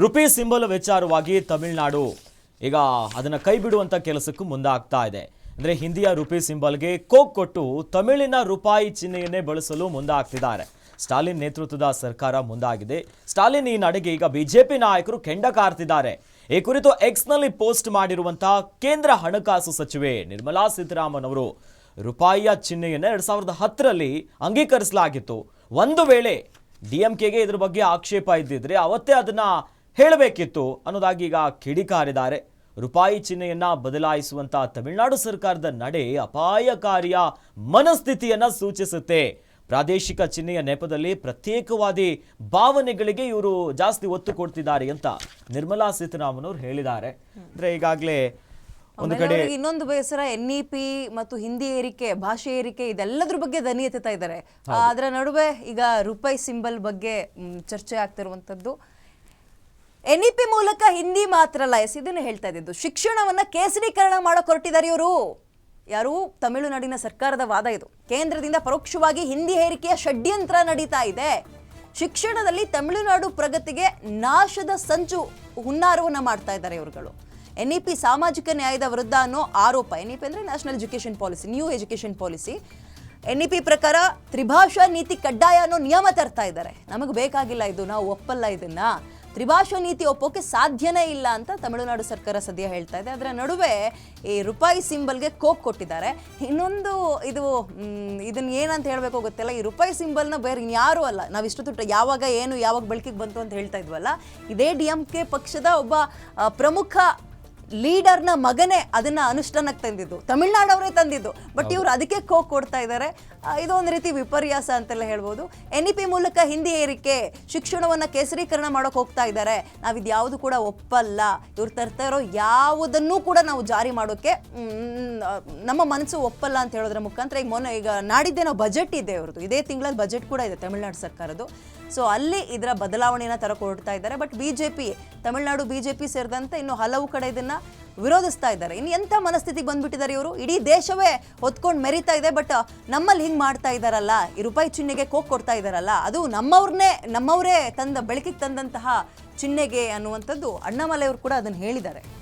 Rupee symbol ವಿಚಾರವಾಗಿ ತಮಿಳುನಾಡು. ಈಗ ಅದನ್ನು ಕೈ ಬಿಡುವಂಥ ಕೆಲಸಕ್ಕೂ ಮುಂದಾಗ್ತಾ ಇದೆ. ಅಂದರೆ ಹಿಂದಿಯ ರುಪಿ ಸಿಂಬಲ್ಗೆ ಕೋಕ್ ಕೊಟ್ಟು ತಮಿಳಿನ ರೂಪಾಯಿ ಚಿಹ್ನೆಯನ್ನೇ ಬಳಸಲು ಮುಂದಾಗ್ತಿದ್ದಾರೆ. ಸ್ಟಾಲಿನ್ ನೇತೃತ್ವದ ಸರ್ಕಾರ ಮುಂದಾಗಿದೆ. ಸ್ಟಾಲಿನ್ ಈ ನಡೆಗೆ ಈಗ ಬಿಜೆಪಿ ನಾಯಕರು ಕೆಂಡ ಕಾರ್ತಿದ್ದಾರೆ. ಈ ಕುರಿತು ಎಕ್ಸ್ನಲ್ಲಿ ಪೋಸ್ಟ್ ಮಾಡಿರುವಂತಹ ಕೇಂದ್ರ ಹಣಕಾಸು ಸಚಿವೆ ನಿರ್ಮಲಾ ಸೀತಾರಾಮನ್ ಅವರು ರೂಪಾಯಿಯ ಚಿಹ್ನೆಯನ್ನು ಎರಡು ಸಾವಿರದ ಹತ್ತರಲ್ಲಿ ಅಂಗೀಕರಿಸಲಾಗಿತ್ತು. ಒಂದು ವೇಳೆ ಡಿಎಂಕೆಗೆ ಇದ್ರ ಬಗ್ಗೆ ಆಕ್ಷೇಪ ಇದ್ದಿದ್ರೆ ಅವತ್ತೇ ಅದನ್ನ ಹೇಳಬೇಕಿತ್ತು ಅನ್ನೋದಾಗಿ ಈಗ ಕಿಡಿಕಾರಿದ್ದಾರೆ. ರೂಪಾಯಿ ಚಿಹ್ನೆಯನ್ನ ಬದಲಾಯಿಸುವಂತ ತಮಿಳುನಾಡು ಸರ್ಕಾರದ ನಡೆ ಅಪಾಯಕಾರಿಯ ಮನಸ್ಥಿತಿಯನ್ನ ಸೂಚಿಸುತ್ತೆ. ಪ್ರಾದೇಶಿಕ ಚಿಹ್ನೆಯ ನೆಪದಲ್ಲಿ ಪ್ರತ್ಯೇಕವಾದಿ ಭಾವನೆಗಳಿಗೆ ಇವರು ಜಾಸ್ತಿ ಒತ್ತು ಕೊಡ್ತಿದ್ದಾರೆ ಅಂತ ನಿರ್ಮಲಾ ಸೀತಾರಾಮನ್ ಅವರು ಹೇಳಿದ್ದಾರೆ. ಅಂದ್ರೆ ಈಗಾಗಲೇ ಒಂದು ಕಡೆ ಇನ್ನೊಂದು ಬೇಸರ ಎನ್ ಇ ಪಿ ಮತ್ತು ಹಿಂದಿ ಏರಿಕೆ ಭಾಷೆ ಏರಿಕೆ ಇದೆಲ್ಲದ್ರ ಬಗ್ಗೆ ದನಿ ಎತ್ತುತ್ತಾ ಇದ್ದಾರೆ. ಅದರ ನಡುವೆ ಈಗ ರೂಪಾಯಿ ಸಿಂಬಲ್ ಬಗ್ಗೆ ಚರ್ಚೆ ಆಗ್ತಿರುವಂತದ್ದು ಎನ್ ಇ ಪಿ ಮೂಲಕ ಹಿಂದಿ ಮಾತ್ರ ಅಲ್ಲ, ಎಸ್ ಇದನ್ನು ಹೇಳ್ತಾ ಇದ್ದಿದ್ದು. ಶಿಕ್ಷಣವನ್ನು ಕೇಸರೀಕರಣ ಮಾಡೋಕೆ ಹೊರಟಿದ್ದಾರೆ ಇವರು. ಯಾರು? ತಮಿಳುನಾಡಿನ ಸರ್ಕಾರದ ವಾದ ಇದು. ಕೇಂದ್ರದಿಂದ ಪರೋಕ್ಷವಾಗಿ ಹಿಂದಿ ಹೇರಿಕೆಯ ಷಡ್ಯಂತ್ರ ನಡೀತಾ ಇದೆ. ಶಿಕ್ಷಣದಲ್ಲಿ ತಮಿಳುನಾಡು ಪ್ರಗತಿಗೆ ನಾಶದ ಸಂಚು ಹುನ್ನಾರವನ್ನು ಮಾಡ್ತಾ ಇದ್ದಾರೆ ಇವರುಗಳು. ಎನ್ ಇ ಪಿ ಸಾಮಾಜಿಕ ನ್ಯಾಯದ ವಿರುದ್ಧ ಅನ್ನೋ ಆರೋಪ. ಎನ್ ಇ ಪಿ ಅಂದರೆ national education policy new education policy N E P ಪ್ರಕಾರ ತ್ರಿಭಾಷಾ ನೀತಿ ಕಡ್ಡಾಯ ಅನ್ನೋ ನಿಯಮ ತರ್ತಾ ಇದ್ದಾರೆ. ನಮಗೆ ಬೇಕಾಗಿಲ್ಲ ಇದು. ನಾವು ಒಪ್ಪಲ್ಲ ಇದನ್ನ. ತ್ರಿಭಾಷಾ ನೀತಿ ಒಪ್ಪೋಕೆ ಸಾಧ್ಯನೇ ಇಲ್ಲ ಅಂತ ತಮಿಳುನಾಡು ಸರ್ಕಾರ ಸದ್ಯ ಹೇಳ್ತಾ ಇದೆ. ಅದರ ನಡುವೆ ಈ ರೂಪಾಯಿ ಸಿಂಬಲ್ಗೆ ಕೋಕ್ ಕೊಟ್ಟಿದ್ದಾರೆ. ಇನ್ನೊಂದು ಇದು ಇದನ್ನ ಏನಂತ ಹೇಳಬೇಕು ಗೊತ್ತಿಲ್ಲ. ಈ ರೂಪಾಯಿ ಸಿಂಬಲ್ನ ಬೇರೆ ಇನ್ಯಾರೂ ಅಲ್ಲ. ನಾವು ಇಷ್ಟೊತ್ತು ಯಾವಾಗ, ಏನು, ಯಾವಾಗ ಬೆಳಕಿಗೆ ಬಂತು ಅಂತ ಹೇಳ್ತಾ ಇದ್ವಲ್ಲ. ಇದೇ ಡಿ ಎಂ ಕೆ ಪಕ್ಷದ ಒಬ್ಬ ಪ್ರಮುಖ ಲೀಡರ್ನ ಮಗನೇ ಅದನ್ನ ಅನುಷ್ಠಾನಕ್ಕೆ ತಂದಿದ್ದು. ತಮಿಳ್ನಾಡವರೇ ತಂದಿದ್ದು. ಬಟ್ ಇವರು ಅದಕ್ಕೆ ಕೋಕ್ ಕೊಡ್ತಾ ಇದ್ದಾರೆ ಇದು ಒಂದು ರೀತಿ ವಿಪರ್ಯಾಸ ಅಂತೆಲ್ಲ ಹೇಳ್ಬೋದು. ಎನ್ ಇ ಪಿ ಮೂಲಕ ಹಿಂದಿ ಏರಿಕೆ ಶಿಕ್ಷಣವನ್ನ ಕೇಸರೀಕರಣ ಮಾಡೋಕೆ ಹೋಗ್ತಾ ಇದ್ದಾರೆ ನಾವು ಇದ್ಯಾವುದು ಕೂಡ ಒಪ್ಪಲ್ಲ. ಇವ್ರು ತರ್ತಾ ಇರೋ ಯಾವುದನ್ನೂ ಕೂಡ ನಾವು ಜಾರಿ ಮಾಡೋಕೆ ನಮ್ಮ ಮನಸ್ಸು ಒಪ್ಪಲ್ಲ ಅಂತ ಹೇಳೋದ್ರ ಮುಖಾಂತರ ಈಗ ಮೊನ್ನೆ ಈಗ ನಾಡಿದ್ದೇನೋ ಬಜೆಟ್ ಇದೆ ಅವ್ರದ್ದು ಇದೇ ತಿಂಗಳಲ್ಲಿ ಬಜೆಟ್ ಕೂಡ ಇದೆ ತಮಿಳ್ನಾಡು ಸರ್ಕಾರದ್ದು. ಸೊ ಅಲ್ಲಿ ಇದರ ಬದಲಾವಣೆಯನ್ನು ತರಕೊಡ್ತಾ ಇದ್ದಾರೆ. ಬಟ್ ಬಿಜೆಪಿ ತಮಿಳುನಾಡು ಬಿಜೆಪಿ ಸೇರಿದಂತೆ ಇನ್ನು ಹಲವು ಕಡೆ ಇದನ್ನ ವಿರೋಧಿಸ್ತಾ ಇದ್ದಾರೆ. ಇನ್ನು ಎಂಥ ಮನಸ್ಥಿತಿಗೆ ಬಂದ್ಬಿಟ್ಟಿದ್ದಾರೆ ಇವರು? ಇಡೀ ದೇಶವೇ ಹೊತ್ಕೊಂಡು ಮೆರಿತಾ ಇದೆ ಬಟ್ ನಮ್ಮಲ್ಲಿ ಹಿಂಗೆ ಮಾಡ್ತಾ ಇದ್ದಾರಲ್ಲ? ಈ ರೂಪಾಯಿ ಚಿಹ್ನೆಗೆ ಕೋಕ್ ಕೊಡ್ತಾ ಇದ್ದಾರಲ್ಲ? ಅದು ನಮ್ಮವ್ರನ್ನೇ ನಮ್ಮವರೇ ತಂದ, ಬೆಳಕಿಗೆ ತಂದಂತಹ ಚಿಹ್ನೆಗೆ ಅನ್ನುವಂಥದ್ದು ಅಣ್ಣಾಮಲೆಯವರು ಕೂಡ ಅದನ್ನು ಹೇಳಿದ್ದಾರೆ.